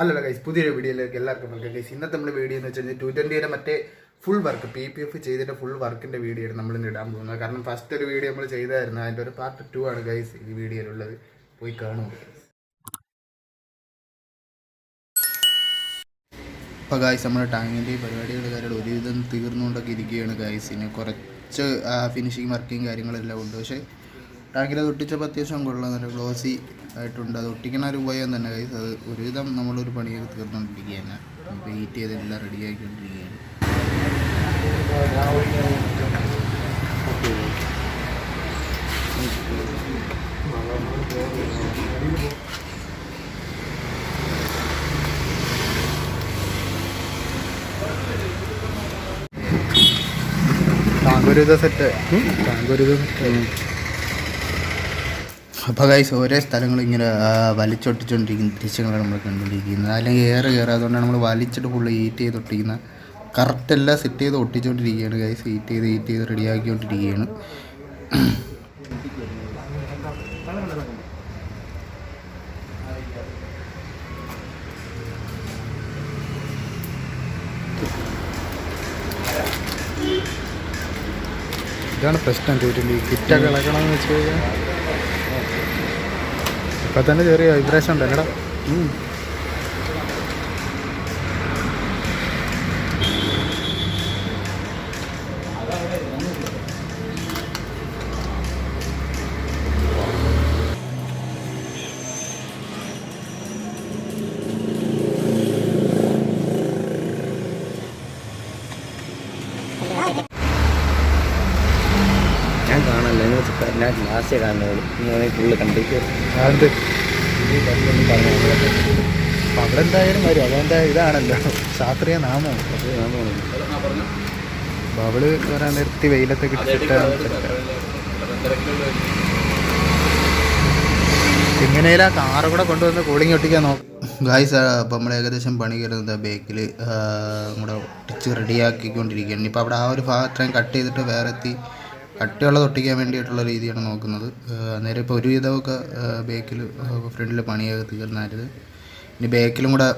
അല്ലല്ല ഗൈസ് പുതിയൊരു വീഡിയോയിലേക്ക് എല്ലാവർക്കും വെൽക്കം ഗൈസ് ഇന്നത്തെ നമ്മുടെ വീഡിയോ എന്ന് വെച്ച് കഴിഞ്ഞാൽ ടു ട്വന്റിയുടെ മറ്റേ full work P P F ചെയ്തിട്ട് ഫുൾ വർക്കിന്റെ വീഡിയോ ആണ് നമ്മൾ ഇടാൻ പോകുന്നത്. കാരണം ഫസ്റ്റ് ഒരു വീഡിയോ നമ്മൾ ചെയ്തായിരുന്നു അതിന്റെ ഒരു പാർട്ട് ടു ആണ് ഗൈസ് ഈ വീഡിയോയിലുള്ളത്. പോയി കാണും. അപ്പോൾ ഗൈസ് നമ്മുടെ ടാങ്കിന്റെ പരിപാടികളുടെ കാര്യങ്ങൾ ഒരുവിധം തീർന്നുകൊണ്ടൊക്കെ ഇരിക്കുകയാണ് ഗൈസിന് ഇനി കുറച്ച് ഫിനിഷിങ് വർക്കിങ് കാര്യങ്ങളെല്ലാം ഉണ്ട്. പക്ഷേ ടാങ്കിൽ അത് ഒട്ടിച്ചപ്പോൾ അത്യാവശ്യം കൊള്ളാം നല്ല ഗ്ലോസി ആയിട്ടുണ്ട്. അത് ഒട്ടിക്കണ ഒരു ഉപയോഗം തന്നെ കൈസ് അത് ഒരുവിധം നമ്മളൊരു പണിയൊക്കെ തീർന്നുകൊണ്ടിരിക്കുകയാണ് വെയിറ്റ് ചെയ്തെല്ലാം റെഡി ആക്കിക്കൊണ്ടിരിക്കുകയാണ്. ടാങ്കൊരുവിധ സെറ്റ് ടാങ്കൊരുവിധ സെറ്റ് അപ്പോൾ ഗൈസ് ഓരോ സ്ഥലങ്ങൾ ഇങ്ങനെ വലിച്ചൊട്ടിച്ചുകൊണ്ടിരിക്കുന്ന ദൃശ്യങ്ങളാണ് നമ്മൾ കണ്ടുകൊണ്ടിരിക്കുന്നത്. അല്ലെങ്കിൽ ഏറെ കയറുക അതുകൊണ്ടാണ് നമ്മൾ വലിച്ചിട്ട് ഫുള്ള് ഹീറ്റ് ചെയ്ത് ഒട്ടിക്കുന്നത് കറക്റ്റ് എല്ലാം സെറ്റ് ചെയ്ത് ഒട്ടിച്ചുകൊണ്ടിരിക്കുകയാണ് ഗൈസ് ഹീറ്റ് ചെയ്ത് ഹീറ്റ് ചെയ്ത് റെഡിയാക്കിക്കൊണ്ടിരിക്കുകയാണ് ഇതാണ് പ്രശ്നം ചോദിച്ചിട്ടുണ്ട് കിറ്റൊക്കെ ഇളക്കണമെന്ന് വെച്ച് കഴിഞ്ഞാൽ ഇപ്പം തന്നെ ചെറിയ വൈബ്രേഷൻ ഉണ്ട്? എന്നടാ കാണാനില്ല ലാസ്റ്റ് ഞാൻ കാണുന്നുള്ളൂ നീ ഫുള്ള് കണ്ടിട്ട് അത് നീ പറഞ്ഞൊന്നും പറഞ്ഞു അപ്പം അവിടെ എന്തായാലും വരും. അതെന്താ ഇതാണല്ലോ. ശാസ്ത്രീയ നാമം. അപ്പോൾ അവൾ വരാൻ നിർത്തി വെയിലത്തൊക്കെ ഇട്ടിട്ട് ഇങ്ങനെയല്ല കാറ് കൂടെ കൊണ്ടുവന്ന് കൂളിംഗ് ഒട്ടിക്കാൻ നോക്കും. ഗായ്സ് അപ്പോൾ നമ്മൾ ഏകദേശം പണി കയറുന്നത് ബേക്കിൽ നമ്മുടെ ഒട്ടിച്ച് റെഡിയാക്കിക്കൊണ്ടിരിക്കുകയാണ് ഇപ്പോൾ അവിടെ ആ ഒരു ഭാഗത്രയും കട്ട് ചെയ്തിട്ട് വേറെ എത്തി. കട്ടിയുള്ളത് തൊട്ടിക്കാൻ വേണ്ടിയിട്ടുള്ള രീതിയാണ് നോക്കുന്നത്. നേരെ ഇപ്പോൾ ഒരുവിധമൊക്കെ ബേക്കിൽ ഫ്രണ്ടിൽ പണിയൊക്കെ തീർന്നായിരുന്നു ഇനി ബേക്കിലും കൂടെ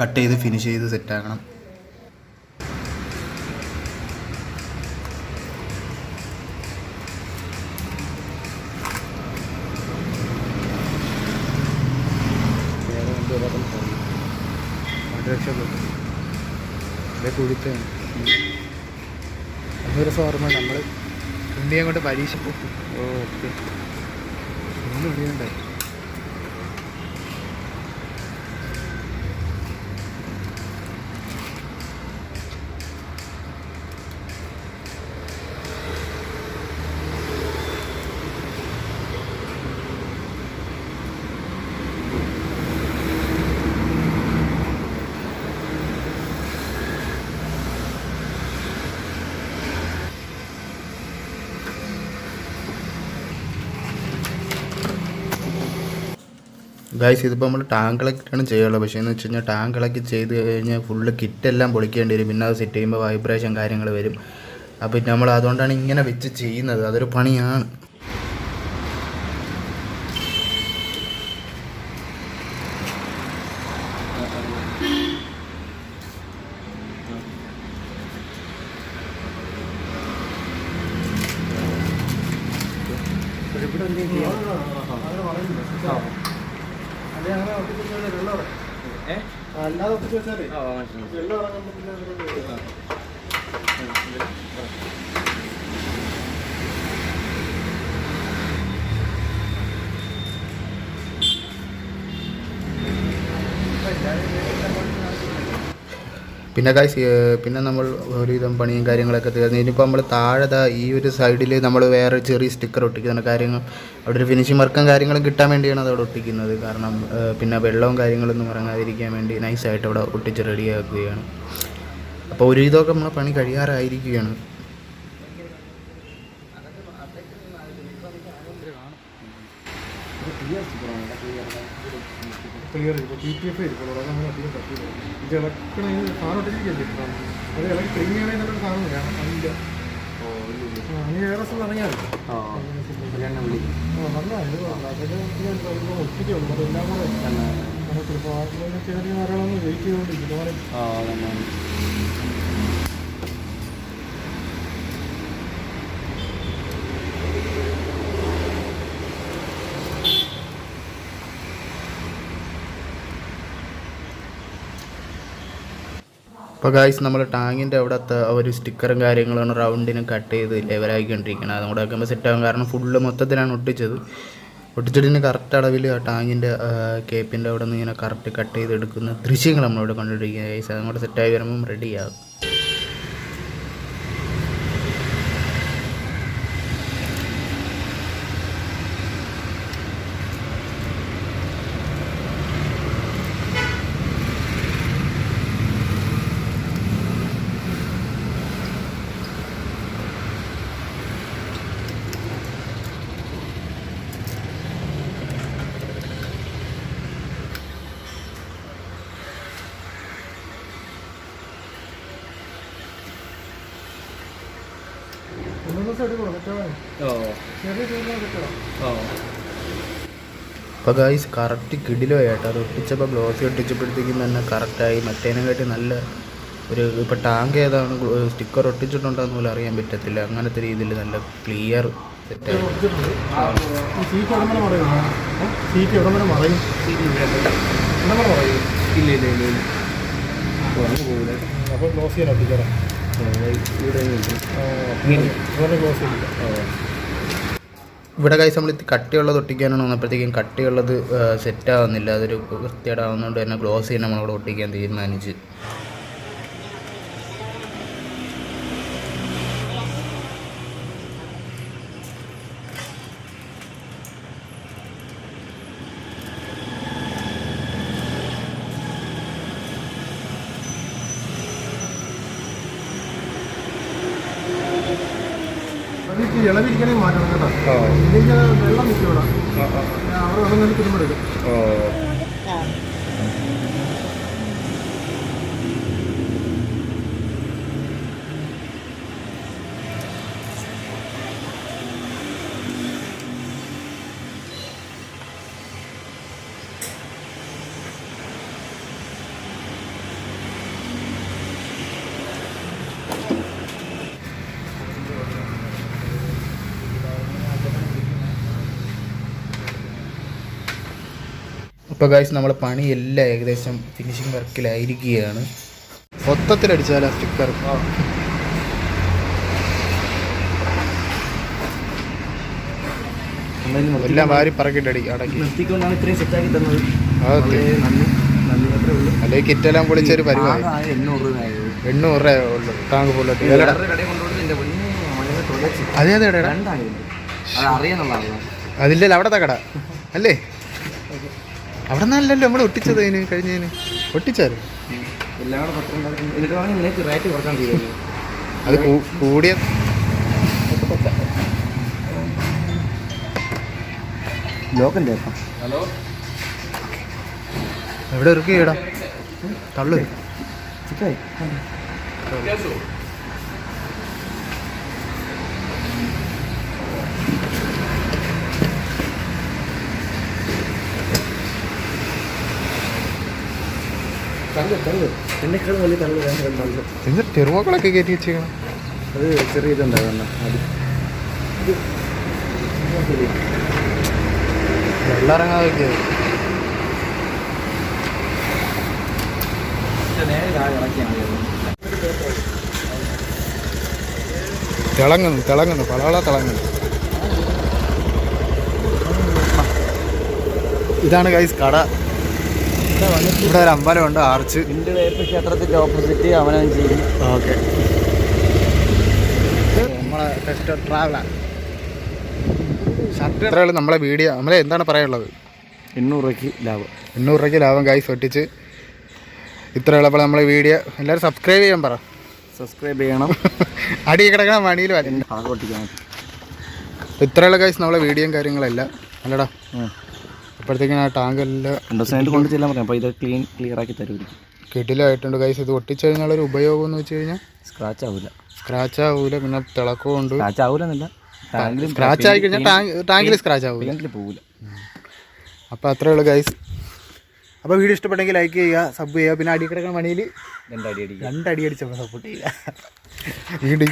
കട്ട് ചെയ്ത് ഫിനിഷ് ചെയ്ത് സെറ്റാക്കണം രക്ഷപ്പെട്ടു ഇതേ അന്നൊരു ദിവസം ഓർമ്മ നമ്മൾ ഉണ്ണിയെ കൊണ്ട് പരീക്ഷ ഓക്കെ. ഒന്നും ഉണ്ണിയുണ്ടായി ഗായ്സ് ഇതിപ്പോൾ നമ്മൾ ടാങ്കിളൊക്കെയാണ് ചെയ്യാനുള്ളത് പക്ഷേ എന്ന് വെച്ച് കഴിഞ്ഞാൽ ടാങ്കിളൊക്കെ ചെയ്ത് കഴിഞ്ഞാൽ ഫുള്ള് കിറ്റെല്ലാം പൊളിക്കേണ്ടി വരും പിന്നെ അത് സെറ്റ് ചെയ്യുമ്പോൾ വൈബ്രേഷൻ കാര്യങ്ങൾ വരും. അപ്പോൾ നമ്മൾ അതുകൊണ്ടാണ് ഇങ്ങനെ വെച്ച് ചെയ്യുന്നത്. അതൊരു പണിയാണ്. അല്ലാതെ വെള്ളം ഇറങ്ങുമ്പോൾ പിന്നെ കാശ് പിന്നെ നമ്മൾ ഒരുവിധം പണിയും കാര്യങ്ങളൊക്കെ തീർന്നു. ഇനിയിപ്പോൾ നമ്മൾ താഴെ ഈ ഒരു സൈഡിൽ നമ്മൾ വേറെ ചെറിയ സ്റ്റിക്കർ ഒട്ടിക്കുന്ന കാര്യങ്ങൾ അവിടെ ഒരു ഫിനിഷിംഗ് വർക്കും കാര്യങ്ങളും കിട്ടാൻ വേണ്ടിയാണ് അത് അവിടെ ഒട്ടിക്കുന്നത്. കാരണം പിന്നെ വെള്ളവും കാര്യങ്ങളൊന്നും ഇറങ്ങാതിരിക്കാൻ വേണ്ടി നൈസായിട്ട് അവിടെ ഒട്ടിച്ച് റെഡിയാക്കുകയാണ് അപ്പോൾ ഒരുവിധമൊക്കെ നമ്മളെ പണി കഴിയാറായിരിക്കുകയാണ്. ക്ലിയർ ചെയ്തു. പി പി എഫ് ആയിരിക്കും അതാണ് നമ്മൾ അധികം പറ്റില്ല ഇത് ഇളക്കണമെങ്കിൽ സാധനം ഒട്ടിരിക്കല്ലേ അത് ഇളക്കി ക്ലീൻ ചെയ്യണമെങ്കിൽ നല്ലൊരു സാധനം വേണം അതില്ല നീ വേറെ സ്ഥലം ഇറങ്ങിയാൽ ഒട്ടിക്കുള്ളൂ അതെല്ലാം കൂടെ അവിടെ ചിലപ്പോൾ ആരെങ്കിലും ചെറിയ ധാരാളം വെയിറ്റ് ചെയ്തുകൊണ്ടിരിക്കും അപ്പോൾ ഗായ്സ് നമ്മൾ ടാങ്കിന്റെ അവിടുത്തെ ഒരു സ്റ്റിക്കറും കാര്യങ്ങളാണ് റൗണ്ടിനും കട്ട് ചെയ്ത് ലെവലാക്കിക്കൊണ്ടിരിക്കുന്നത് അതും കൂടെ ആക്കുമ്പോൾ സെറ്റാകും കാരണം ഫുള്ള് മൊത്തത്തിലാണ് ഒട്ടിച്ചത്. ഒട്ടിച്ചിട്ടിന് കറക്റ്റ് അളവിൽ ആ ടാങ്കിന്റെ കേപ്പിന്റെ അവിടെ നിന്ന് ഇങ്ങനെ കറക്റ്റ് കട്ട് ചെയ്ത് എടുക്കുന്ന ദൃശ്യങ്ങൾ നമ്മളിവിടെ കണ്ടുപിടിക്കുക ഗൈസ് അതും കൂടെ സെറ്റായി വരുമ്പം റെഡിയാകും ദിവസം ചെറിയ ഓ. അപ്പോൾ ഗായ്സ് കറക്റ്റ് കിടിലോ ആയിട്ട് അത് ഒട്ടിച്ചപ്പോൾ ഗ്ലോസ് ഒട്ടിച്ചപ്പോഴത്തേക്കും തന്നെ കറക്റ്റായി മറ്റേനെക്കാട്ടി നല്ല ഒരു ഇപ്പോൾ ടാങ്ക് ഏതാണ് സ്റ്റിക്കർ ഒട്ടിച്ചിട്ടുണ്ടെന്ന് പോലും അറിയാൻ പറ്റത്തില്ല. അങ്ങനത്തെ രീതിയിൽ നല്ല ക്ലിയർ സെറ്റായി ഇല്ല ഇല്ല ഇല്ല അപ്പോൾ ഒട്ടിച്ചേരാം. ഇവിടെ കൈസ് നമ്മൾ കട്ടിയുള്ളത് ഒട്ടിക്കാനാണ് വന്നപ്പോഴത്തേക്കും കട്ടിയുള്ളത് സെറ്റ് ആവുന്നില്ല. അതൊരു വൃത്തിയേടാവുന്നതുകൊണ്ട് തന്നെ ഗ്ലോസ് ചെയ്യാൻ നമ്മളവിടെ ഒട്ടിക്കാൻ തീരുമാനിച്ച് അത് ഈ ഇളവിരിക്കണേ മാറ്റണം കേട്ടോ. ഇല്ലെങ്കിൽ വെള്ളം നിൽക്കും ഇവിടെ. അവിടെ വെള്ളം തന്നെ തിരുമ്പെടുക്കും ഇപ്പോൾ ഗൈസ് നമ്മളെ പണിയെല്ലാം ഏകദേശം ഫിനിഷിങ് വർക്കിലായിരിക്കുകയാണ് മൊത്തത്തിലടിച്ചാൽ ആ സ്റ്റിക്കർ എല്ലാം വാരി പറക്കിട്ടടി അടക്കി. നിർത്തിക്കൊണ്ടാണ് ഇത്രയും സെറ്റാക്കി തന്നത്. അല്ലെങ്കിൽ കിറ്റെല്ലാം പൊളിച്ചൊരു പരിപാടി. എണ്ണൂറ് രൂപ ഉള്ളു. മഴയെ തുളച്ച് അതേ അതെ എടാ. രണ്ടായിരം അത് അറിയാന്നുള്ളതാണ് അതില്ലല്ലോ അവിടത്തെ കട. അല്ലേ? അവിടെ നിന്നല്ലല്ലോ നമ്മൾ ഒട്ടിച്ചത് അതിന് കഴിഞ്ഞതിന്. ഒട്ടിച്ചായിരുന്നു അത് കൂടിയ ഹലോ? എവിടെ ഇറക്കിയടാ തള്ളു. ചിക്കായി. എന്നെക്കാളും വലിയ എന്ത് ടെർമോക്കളൊക്കെ കയറ്റി വെച്ചേക്കണം? അത് ചെറിയ ഇതുണ്ടാകുന്ന അത് വെള്ളം ഇറങ്ങാതെ വെക്കിയത് തിളങ്ങുന്നു തിളങ്ങുന്നു. പളവള തിളങ്ങുന്നു. ഇതാണ് ഗൈസ് കട. ഇവിടെ ഒരു അമ്പലമുണ്ട് ആർച്ച്. ക്ഷേത്രത്തിന്റെ ഓപ്പോസിറ്റ് അവനവൻ ചെയ്യും ഓക്കെ നമ്മളെ ടെസ്റ്റ് ട്രാവലർ ഷർട്ട് നമ്മളെ വീഡിയോ. നമ്മളെ എന്താണ് പറയാനുള്ളത്? എണ്ണൂറ് രൂപയ്ക്ക് ലാഭം. എണ്ണൂറ് രൂപയ്ക്ക് ലാഭം കൈ ഒട്ടിച്ച്. ഇത്ര ഉള്ളപ്പോൾ നമ്മളെ വീഡിയോ എല്ലാവരും സബ്സ്ക്രൈബ് ചെയ്യാൻ പറ. സബ്സ്ക്രൈബ് ചെയ്യണം. അടി കിടക്കണം മണിയിൽ വരണ്ട. ഇത്രയുള്ള ഗൈസ് നമ്മളെ വീഡിയോയും കാര്യങ്ങളെല്ലാം. അല്ലടാ. അപ്പോഴത്തേക്കും ആ ടാങ്ക് എല്ലാം രണ്ട് ദിവസം കഴിഞ്ഞിട്ട് കൊണ്ട് ചെല്ലാൻ പറയാം. അപ്പോൾ ഇത് ക്ലീൻ ക്ലിയർ ആക്കി തരും കിടിലായിട്ടുണ്ട് ഗൈസ് ഇത് ഒട്ടിച്ചു കഴിഞ്ഞാൽ ഒരു ഉപയോഗം എന്ന് വെച്ച് കഴിഞ്ഞാൽ സ്ക്രാച്ച് ആവില്ല സ്ക്രാച്ച് ആവൂല. പിന്നെ തിളക്കവും ഉണ്ട്. സ്ക്രാച്ച് ആവില്ലെന്നില്ല ടാങ്കിലും സ്ക്രാച്ച് ആയി കഴിഞ്ഞാൽ ടാങ്ക് ടാങ്കിൽ സ്ക്രാച്ച് ആവൂല. പെയിന്റിൽ പോകില്ല അപ്പോൾ അത്രേ ഉള്ളൂ ഗൈസ് അപ്പോൾ വീഡിയോ ഇഷ്ടപ്പെട്ടെങ്കിൽ ലൈക്ക് ചെയ്യുക സബ് ചെയ്യുക. പിന്നെ അടി കിടക്കുന്ന മണിയിൽ രണ്ടടി അടി രണ്ടടി അടിച്ചപ്പോൾ സപ്പോർട്ട് ചെയ്യുക. വീണ്ടും